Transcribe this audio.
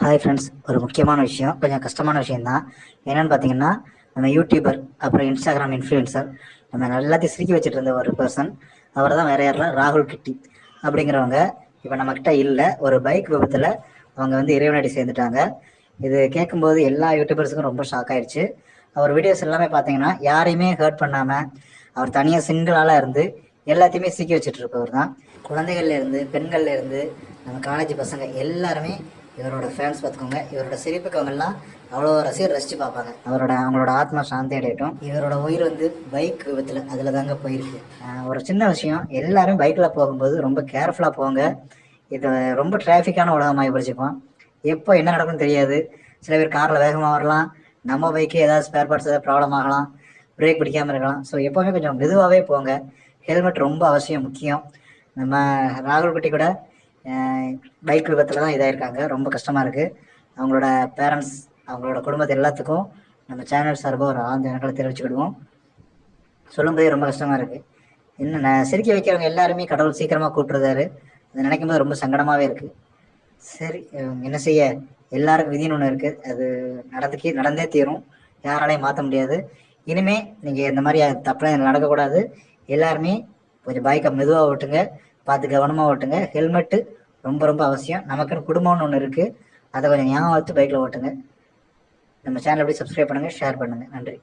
Hi friends ஒரு முக்கியமான விஷயம் கொஞ்சம் கஷ்டமான விஷயம் தான் என்னன்னு பார்த்தீங்கன்னா நம்ம யூடியூபர் அப்புறம் இன்ஸ்டாகிராம் இன்ஃப்ளூயன்சர் நம்ம எல்லாத்தையும் சிரிக்க வச்சுட்டு இருந்த ஒரு பர்சன் அவர் தான் வேற யாரெல்லாம் ராகுல் கிட்டி. அப்படிங்கிறவங்க இப்போ நம்மக்கிட்ட இல்லை ஒரு பைக் விபத்தில் அவங்க வந்து இறைவனடி சேர்ந்துட்டாங்க. இது கேட்கும்போது எல்லா யூடியூபர்ஸுக்கும் ரொம்ப ஷாக் ஆயிடுச்சு. அவர் வீடியோஸ் எல்லாமே பார்த்தீங்கன்னா யாரையுமே ஹர்ட் பண்ணாமல் அவர் தனியாக சிங்கிளாக இருந்து எல்லாத்தையுமே சிக்கி வச்சுட்டு இருப்பவர் தான் குழந்தைகள்லேருந்து பெண்கள்லேருந்து நம்ம காலேஜ் பசங்க எல்லாருமே இவரோட ஃபேன்ஸ் பார்த்துக்கோங்க. இவரோட சிரிப்புக்கு அவங்கெல்லாம் அவ்வளோ ரசிகர் ரசித்து பார்ப்பாங்க. அவரோட அவங்களோட ஆத்மா சாந்தி அடையட்டும். இவரோட உயிர் வந்து பைக் விபத்தில் அதில் தாங்க போயிருக்கு. ஒரு சின்ன விஷயம். எல்லாரும் பைக்கில் போகும்போது ரொம்ப கேர்ஃபுல்லாக போங்க. இது ரொம்ப டிராஃபிக்கான உலகமாக பிடிச்சிப்போம் எப்போ என்ன நடக்கும்னு தெரியாது. சில பேர் காரில் வேகமாக வரலாம். நம்ம பைக்கு ஏதாவது ஸ்பேர் பார்ட்ஸ் ஏதாவது ப்ராப்ளம் ஆகலாம். பிரேக் பிடிக்காமல் இருக்கலாம். ஸோ எப்போவுமே கொஞ்சம் மெதுவாகவே போங்க. ஹெல்மெட் ரொம்ப அவசியம் முக்கியம். நம்ம ராகுல் குட்டி கூட பைக் விபத்தில் தான் இதாயிருக்காங்க. ரொம்ப கஷ்டமாக இருக்குது அவங்களோட பேரண்ட்ஸ் அவங்களோட குடும்பத்தை எல்லாத்துக்கும் நம்ம சேனல் சார்பாக ஒரு ஆழ்ந்த இனங்களை தெரிவிச்சுக்கிடுவோம் சொல்லும்போதே ரொம்ப கஷ்டமாக இருக்குது இன்னும் நான் சிரிக்க வைக்கிறவங்க எல்லாருமே கடவுள் சீக்கிரமாக கூப்பிட்டுருந்தாரு அதை நினைக்கும் போது ரொம்ப சங்கடமாகவே இருக்குது சரி என்ன செய்ய? எல்லாருக்கும் விதின்னு ஒன்று இருக்குது அது நடந்துக்கே நடந்தே தீரும். யாராலையும் மாற்ற முடியாது. இனிமே நீங்கள் இந்த மாதிரி தப்புலாம் நடக்கக்கூடாது. எல்லாருமே கொஞ்சம் பைக்கை மெதுவாக ஓட்டுங்க. பார்த்து கவனமாக ஓட்டுங்க. ஹெல்மெட்டு ரொம்ப ரொம்ப அவசியம். நமக்குன்னு குடும்பம்னு ஒன்று இருக்குது அதை கொஞ்சம் ஞாபகம் வச்சு பைக்கில் ஓட்டுங்க. நம்ம சேனல் அப்படியே சப்ஸ்கிரைப் பண்ணுங்கள் ஷேர் பண்ணுங்கள் நன்றி.